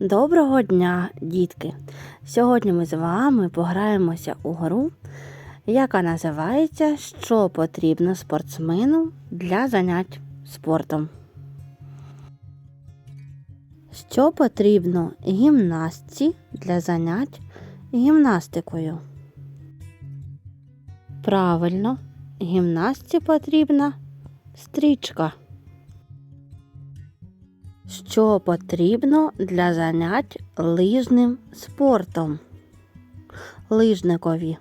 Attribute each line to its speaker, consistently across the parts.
Speaker 1: Доброго дня, дітки! Сьогодні ми з вами пограємося у гру, яка називається Що потрібно спортсмену для занять спортом. Що потрібно гімнастці для занять гімнастикою? Правильно, гімнастці потрібна стрічка. Що потрібно для занять лижним спортом? Лижникові.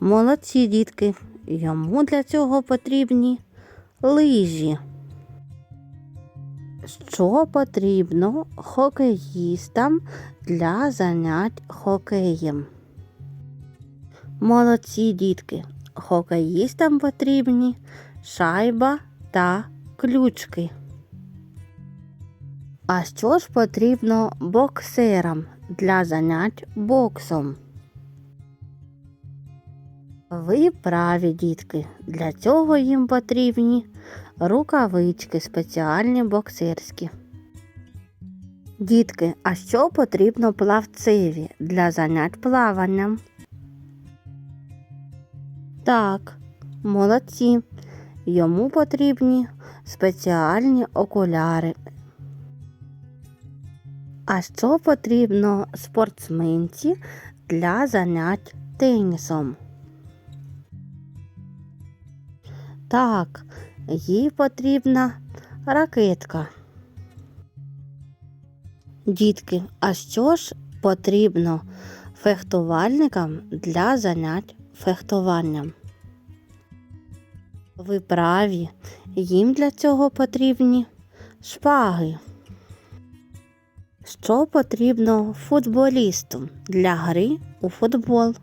Speaker 1: Молодці дітки. Йому для цього потрібні лижі. Що потрібно хокеїстам для занять хокеєм? Молодці дітки. Хокеїстам потрібні шайба та ключки. А що ж потрібно боксерам для занять боксом? Ви праві, дітки. Для цього їм потрібні рукавички спеціальні боксерські. Дітки, а що потрібно плавцеві для занять плаванням? Так, молодці. Йому потрібні спеціальні окуляри. А що потрібно спортсменці для занять тенісом? Так, їй потрібна ракетка. Дітки, а що ж потрібно фехтувальникам для занять фехтуванням? Ви праві, їм для цього потрібні шпаги. Що потрібно футболісту для гри у футбол?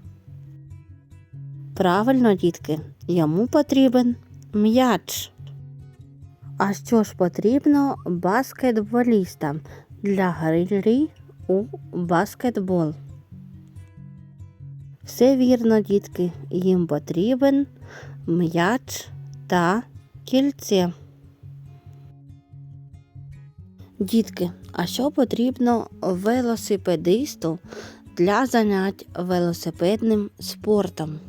Speaker 1: Правильно, дітки, йому потрібен м'яч. А що ж потрібно баскетболістам для гри у баскетбол? Все вірно, дітки, їм потрібен м'яч та кільце. Дітки, а що потрібно велосипедисту для занять велосипедним спортом?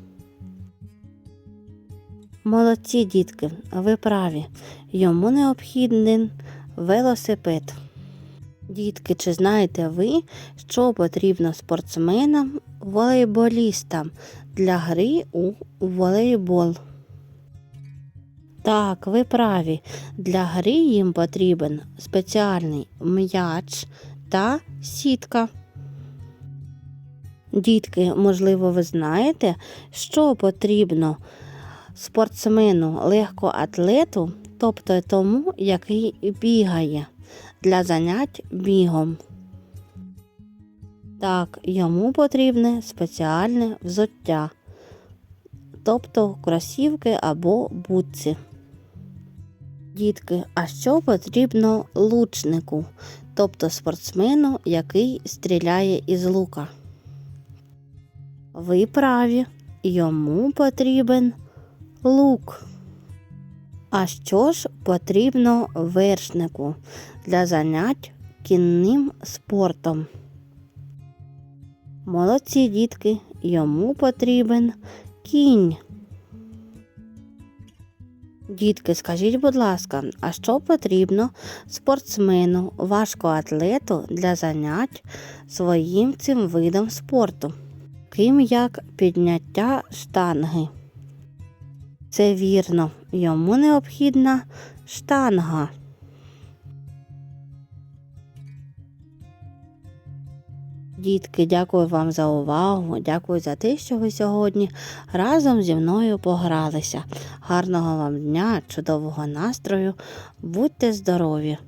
Speaker 1: Молодці дітки, ви праві. Йому необхідний велосипед. Дітки, чи знаєте ви, що потрібно спортсменам волейболістам для гри у волейбол? Так, ви праві. Для гри їм потрібен спеціальний м'яч та сітка. Дітки, можливо, ви знаєте, що потрібно спортсмену легкоатлету, тобто тому, який бігає для занять бігом. Так, йому потрібне спеціальне взуття, тобто кросівки або бутці. Дітки, а що потрібно лучнику, тобто спортсмену, який стріляє із лука? Ви праві, йому потрібен лук. А що ж потрібно вершнику для занять кінним спортом? Молодці дітки, йому потрібен кінь. Дітки, скажіть, будь ласка, а що потрібно спортсмену, важкоатлету для занять своїм цим видом спорту, Ким як підняття штанги? Це вірно, йому необхідна штанга. Дітки, дякую вам за увагу. Дякую за те, що ви сьогодні разом зі мною погралися. Гарного вам дня, чудового настрою. Будьте здорові!